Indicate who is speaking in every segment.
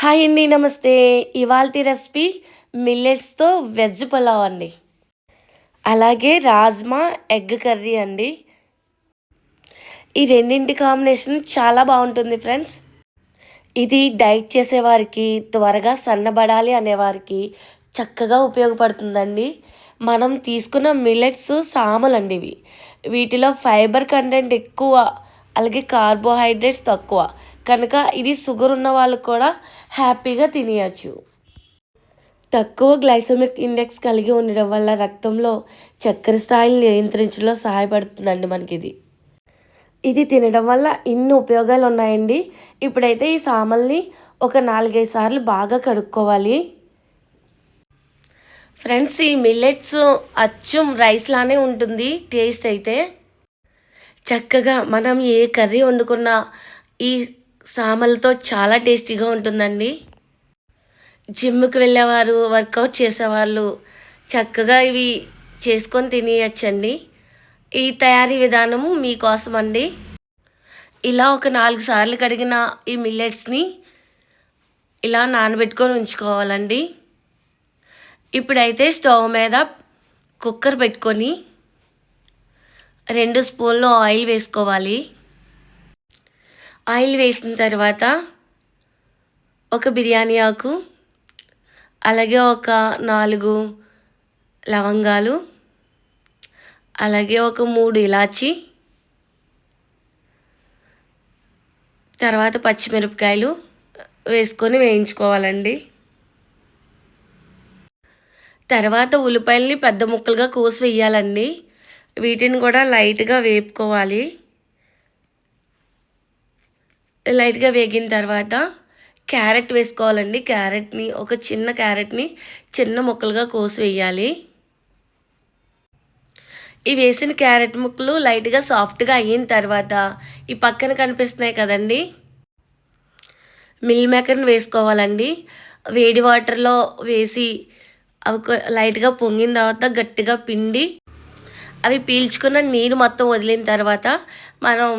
Speaker 1: Hi అండి నమస్తే. ఇవాళ రెసిపీ మిల్లెట్స్తో వెజ్ పులావ్ అండి. అలాగే రాజ్మా ఎగ్ కర్రీ అండి. ఈ రెండింటి కాంబినేషన్ చాలా బాగుంటుంది ఫ్రెండ్స్. ఇది డైట్ చేసేవారికి త్వరగా సన్నబడాలి అనేవారికి చక్కగా ఉపయోగపడుతుందండి. మనం తీసుకున్న మిల్లెట్స్ సామలండి ఇవి. వీటిలో ఫైబర్ కంటెంట్ ఎక్కువ అలాగే కార్బోహైడ్రేట్స్ తక్కువ. కనుక ఇది షుగర్ ఉన్న వాళ్ళు కూడా హ్యాపీగా తినేయచ్చు. తక్కువ గ్లైసమిక్ ఇండెక్స్ కలిగి ఉండడం వల్ల రక్తంలో చక్కెర స్థాయిని నియంత్రించడంలో సహాయపడుతుందండి మనకి ఇది ఇది తినడం వల్ల ఇన్ని ఉపయోగాలు ఉన్నాయండి. ఇప్పుడైతే ఈ సామల్ని ఒక నాలుగైదు సార్లు బాగా కడుక్కోవాలి. ఫ్రెండ్స్ ఈ మిల్లెట్స్ అచ్చం రైస్ లానే ఉంటుంది. టేస్ట్ అయితే చక్కగా మనం ఏ కర్రీ వండుకున్నా ఈ సామలతో చాలా టేస్టీగా ఉంటుందండి. జిమ్కి వెళ్ళేవారు వర్కౌట్ చేసేవాళ్ళు. చక్కగా ఇవి చేసుకొని తినేయచ్చండి. ఈ తయారీ విధానము మీకోసం అండి ఇలా ఒక నాలుగు సార్లు కడిగిన ఈ మిల్లెట్స్ని ఇలా నానబెట్టుకొని ఉంచుకోవాలండి. ఇప్పుడైతే స్టవ్ మీద కుక్కర్ పెట్టుకొని రెండు స్పూన్లు ఆయిల్ వేసుకోవాలి. ఆయిల్ వేసిన తర్వాత ఒక బిర్యానీ ఆకు అలాగే ఒక నాలుగు లవంగాలు అలాగే ఒక మూడు ఇలాచి తర్వాత పచ్చిమిరపకాయలు వేసుకొని వేయించుకోవాలండి. తర్వాత ఉల్లిపాయలని పెద్ద ముక్కలుగా కోసి వేయాలండి. వీటిని కూడా లైట్గా వేపుకోవాలి. లైట్గా వేగిన తర్వాత క్యారెట్ వేసుకోవాలండి. క్యారెట్ని ఒక చిన్న క్యారెట్ని చిన్న ముక్కలుగా కోసి వేయాలి. ఈ వేసిన క్యారెట్ ముక్కలు లైట్గా సాఫ్ట్గా అయిన తర్వాత ఈ పక్కన కనిపిస్తున్నాయి కదండి. మిల్ మేకర్ని వేసుకోవాలండి. వేడి వాటర్లో వేసి అవి లైట్గా పొంగిన తర్వాత గట్టిగా పిండి అవి పీల్చుకున్న నీరు మొత్తం వదిలిన తర్వాత మనం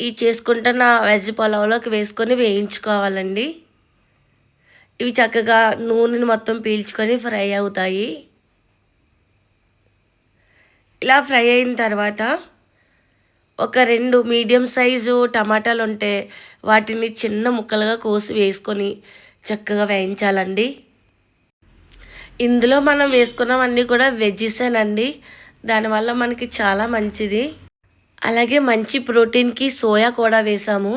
Speaker 1: ఈ చేసుకుంటున్న వెజ్ పొలంలోకి వేసుకొని వేయించుకోవాలండి. ఇవి చక్కగా నూనెని మొత్తం పీల్చుకొని ఫ్రై అవుతాయి. ఇలా ఫ్రై అయిన తర్వాత ఒక రెండు మీడియం సైజు టమాటాలు ఉంటే వాటిని చిన్న ముక్కలుగా కోసి వేసుకొని చక్కగా వేయించాలండి. ఇందులో మనం వేసుకున్నవన్నీ కూడా వెజ్జెసేనండి. దానివల్ల మనకి చాలా మంచిది. అలాగే మంచి ప్రోటీన్కి సోయా కూడా వేసాము.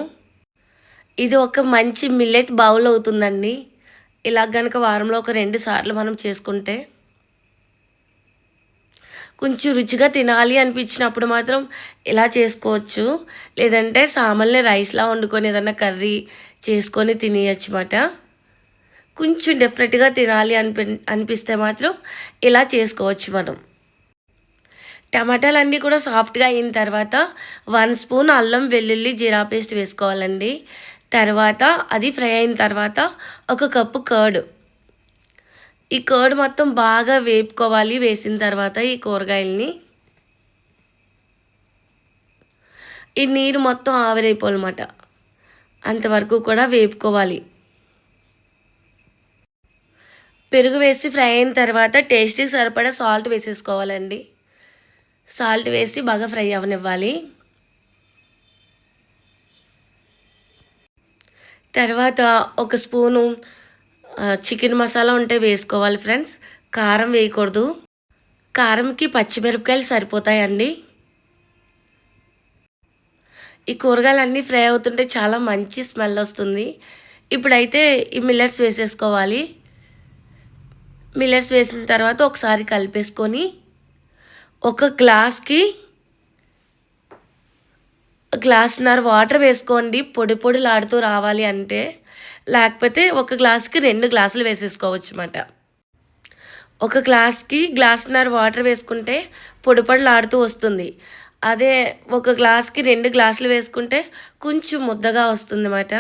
Speaker 1: ఇది ఒక మంచి మిల్లెట్ బౌల్ అవుతుందండి. ఇలా గనక వారంలో ఒక రెండు సార్లు మనం చేసుకుంటే కొంచెం రుచిగా తినాలి అనిపించినప్పుడు మాత్రం ఇలా చేసుకోవచ్చు. లేదంటే సామల్ని రైస్లా వండుకొని ఏదన్నా కర్రీ చేసుకొని తినేయచ్చు అన్నమాట. కొంచెం డిఫరెంట్గా తినాలి అనిపి అనిపిస్తే మాత్రం ఇలా చేసుకోవచ్చు మనం. టమాటాలు అన్నీ కూడా సాఫ్ట్గా అయిన తర్వాత వన్ స్పూన్ అల్లం వెల్లుల్లి జీరా పేస్ట్ వేసుకోవాలండి. తర్వాత అది ఫ్రై అయిన తర్వాత ఒక కప్పు కర్డ్. ఈ కర్డ్ మొత్తం బాగా వేపుకోవాలి. వేసిన తర్వాత ఈ కూరగాయలని ఈ నీరు మొత్తం ఆవిరైపోవాలన్నమాట. అంతవరకు కూడా వేపుకోవాలి. పెరుగు వేసి ఫ్రై అయిన తర్వాత టేస్ట్కి సరిపడా సాల్ట్ వేసేసుకోవాలండి. సాల్ట్ వేసి బాగా ఫ్రై అవనివ్వాలి. తర్వాత ఒక స్పూను చికెన్ మసాలా ఉంటే వేసుకోవాలి ఫ్రెండ్స్. కారం వేయకూడదు. కారంకి పచ్చిమిరపకాయలు సరిపోతాయండి. ఈ కూరగాయలు అన్నీ ఫ్రై అవుతుంటే చాలా మంచి స్మెల్ వస్తుంది. ఇప్పుడైతే ఈ మిల్లెట్స్ వేసేసుకోవాలి. మిల్లెట్స్ వేసిన తర్వాత ఒకసారి కలిపేసుకొని ఒక గ్లాస్కి గ్లాస్న్నర వాటర్ వేసుకోండి. పొడి పొడిలాడుతూ రావాలి అంటే. లేకపోతే ఒక గ్లాస్కి రెండు గ్లాసులు వేసేసుకోవచ్చు అన్నమాట ఒక గ్లాస్కి గ్లాస్న్నర వాటర్ వేసుకుంటే పొడి పొడిలాడుతూ వస్తుంది. అదే ఒక గ్లాస్కి రెండు గ్లాసులు వేసుకుంటే కొంచెం ముద్దగా వస్తుంది అన్నమాట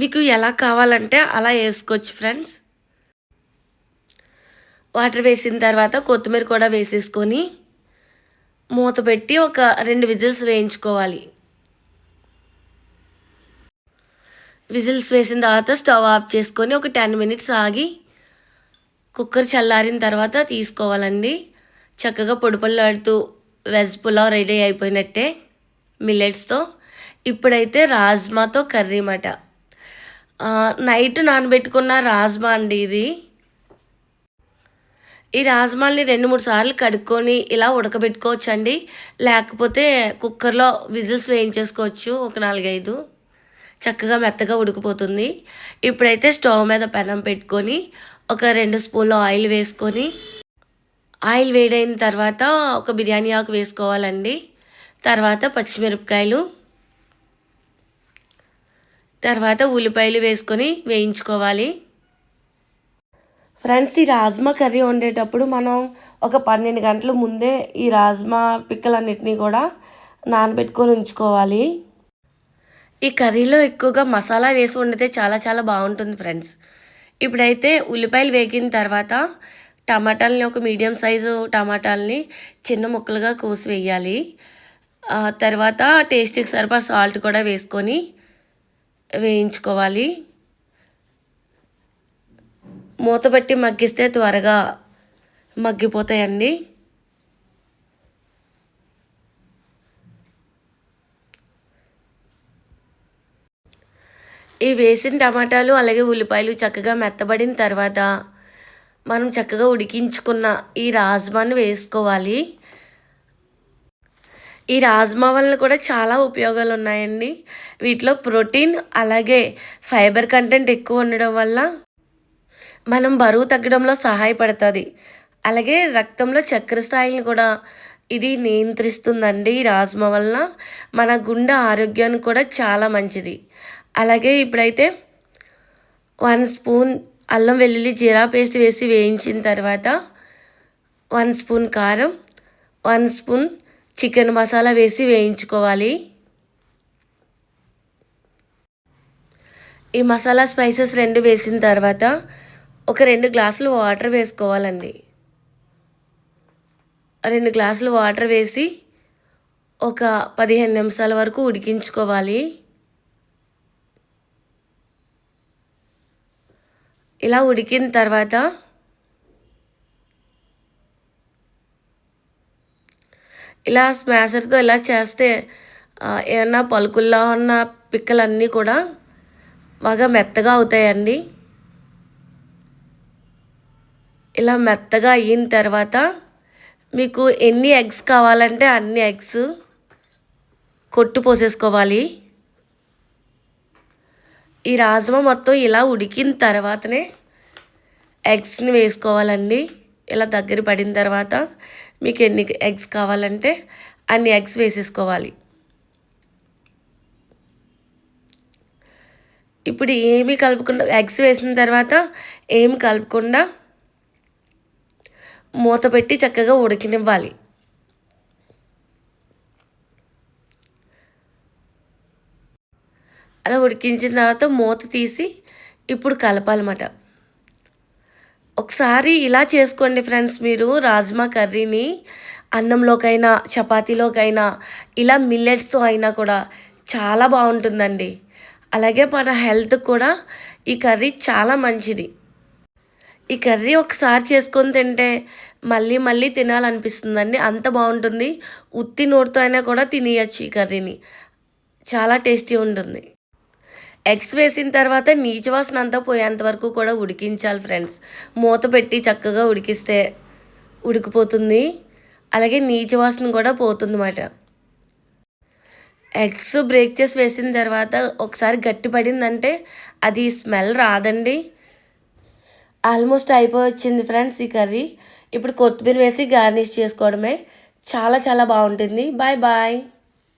Speaker 1: మీకు ఎలా కావాలంటే అలా వేసుకోవచ్చు ఫ్రెండ్స్. వాటర్ వేసిన తర్వాత కొత్తిమీర కూడా వేసేసుకొని మూత పెట్టి ఒక రెండు విజిల్స్ వేయించుకోవాలి. విజిల్స్ వేసిన తర్వాత స్టవ్ ఆఫ్ చేసుకొని ఒక టెన్ మినిట్స్ ఆగి కుక్కర్ చల్లారిన తర్వాత తీసుకోవాలండి. చక్కగా పొడి పొల్లాడుతూ వెజ్ పులావ్ రెడీ అయిపోయినట్టే మిల్లెట్స్తో. ఇప్పుడైతే రాజ్మాతో కర్రీ మాట. నైట్ నానబెట్టుకున్న రాజ్మా అండి ఇది. ఈ రాజ్మాల్ని రెండు మూడు సార్లు కడుక్కొని ఇలా ఉడకబెట్టుకోవచ్చు అండి లేకపోతే కుక్కర్లో విజిల్స్ వేయించేసుకోవచ్చు ఒక నాలుగైదు. చక్కగా మెత్తగా ఉడికిపోతుంది. ఇప్పుడైతే స్టవ్ మీద పెనం పెట్టుకొని ఒక రెండు స్పూన్లు ఆయిల్ వేసుకొని ఆయిల్ వేడైన తర్వాత ఒక బిర్యానీ ఆకు వేసుకోవాలండి. తర్వాత పచ్చిమిరపకాయలు తర్వాత ఉల్లిపాయలు వేసుకొని వేయించుకోవాలి. ఫ్రెండ్స్ ఈ రాజ్మా కర్రీ వండేటప్పుడు మనం ఒక పన్నెండు గంటల ముందే ఈ రాజ్మా పిక్కలన్నిటినీ కూడా నానబెట్టుకొని ఉంచుకోవాలి. ఈ కర్రీలో ఎక్కువగా మసాలా వేసి వండితే చాలా చాలా బాగుంటుంది ఫ్రెండ్స్. ఇప్పుడైతే ఉల్లిపాయలు వేగిన తర్వాత టమాటాలని ఒక మీడియం సైజు టమాటాలని చిన్న ముక్కలుగా కోసి వేయాలి. తర్వాత టేస్ట్కి సరిపడా సాల్ట్ కూడా వేసుకొని వేయించుకోవాలి. మూతపెట్టి మగ్గిస్తే త్వరగా మగ్గిపోతాయండి. ఈ వేసిన టమాటాలు అలాగే ఉల్లిపాయలు చక్కగా మెత్తబడిన తర్వాత మనం చక్కగా ఉడికించుకున్న ఈ రాజ్మాను వేసుకోవాలి. ఈ రాజ్మా వల్ల కూడా చాలా ఉపయోగాలు ఉన్నాయండి. వీటిలో ప్రోటీన్ అలాగే ఫైబర్ కంటెంట్ ఎక్కువ ఉండడం వల్ల మనం బరువు తగ్గడంలో సహాయపడుతుంది. అలాగే రక్తంలో చక్కెర స్థాయిని కూడా ఇది నియంత్రిస్తుందండి ఈ రాజ్మా వలన. మన గుండె ఆరోగ్యానికి కూడా చాలా మంచిది. అలాగే ఇప్పుడైతే వన్ స్పూన్ అల్లం వెల్లుల్లి జీరా పేస్ట్ వేసి వేయించిన తర్వాత వన్ స్పూన్ కారం వన్ స్పూన్ చికెన్ మసాలా వేసి వేయించుకోవాలి. ఈ మసాలా స్పైసెస్ రెండు వేసిన తర్వాత ఒక రెండు గ్లాసులు వాటర్ వేసుకోవాలండి. రెండు గ్లాసులు వాటర్ వేసి ఒక పదిహేను నిమిషాల వరకు ఉడికించుకోవాలి. ఇలా ఉడికిన తర్వాత ఇలా స్మాషర్తో ఇలా చేస్తే ఏమన్నా పలుకుల్లో ఉన్న పిక్కలన్నీ కూడా బాగా మెత్తగా అవుతాయండి. ఇలా మెత్తగా అయిన తర్వాత మీకు ఎన్ని ఎగ్స్ కావాలంటే అన్ని ఎగ్స్ కొట్టు పోసేసుకోవాలి. ఈ రాజ్మా మొత్తం ఇలా ఉడికిన తర్వాతనే ఎగ్స్ని వేసుకోవాలండి. ఇలా దగ్గర పడిన తర్వాత మీకు ఎన్ని ఎగ్స్ కావాలంటే అన్ని ఎగ్స్ వేసేసుకోవాలి. ఇప్పుడు ఏమీ కలుపుకుండా ఎగ్స్ వేసిన తర్వాత ఏమి కలుపుకుండా మూత పెట్టి చక్కగా ఉడికినివ్వాలి. అలా ఉడికించిన తర్వాత మూత తీసి ఇప్పుడు కలపాలన్నమాట. ఒకసారి ఇలా చేసుకోండి ఫ్రెండ్స్ మీరు రాజ్మా కర్రీని అన్నంలోకైనా చపాతీలోకైనా ఇలా మిల్లెట్స్తో అయినా కూడా చాలా బాగుంటుందండి. అలాగే మన హెల్త్ కూడా ఈ కర్రీ చాలా మంచిది. ఈ కర్రీ ఒకసారి చేసుకొని తింటే మళ్ళీ మళ్ళీ తినాలనిపిస్తుందండి. అంత బాగుంటుంది. ఉత్తి నోటితో అయినా కూడా తినేయచ్చు ఈ కర్రీని. చాలా టేస్టీ ఉంటుంది. ఎగ్స్ వేసిన తర్వాత నీచు వాసన అంతా పోయేంత వరకు కూడా ఉడికించాలి ఫ్రెండ్స్. మూత పెట్టి చక్కగా ఉడికిస్తే ఉడికిపోతుంది. అలాగే నీచు వాసన కూడా పోతుంది అన్నమాట. ఎగ్స్ బ్రేక్ చేసి వేసిన తర్వాత ఒకసారి గట్టి పడిందంటే అది స్మెల్ రాదండి. ఆల్మోస్ట్ అయిపోయి వచ్చింది ఫ్రెండ్స్ ఈ కర్రీ. ఇప్పుడు కొత్తిమీర వేసి గార్నిష్ చేసుకోవడమే. చాలా చాలా బాగుంటుంది. Bye bye.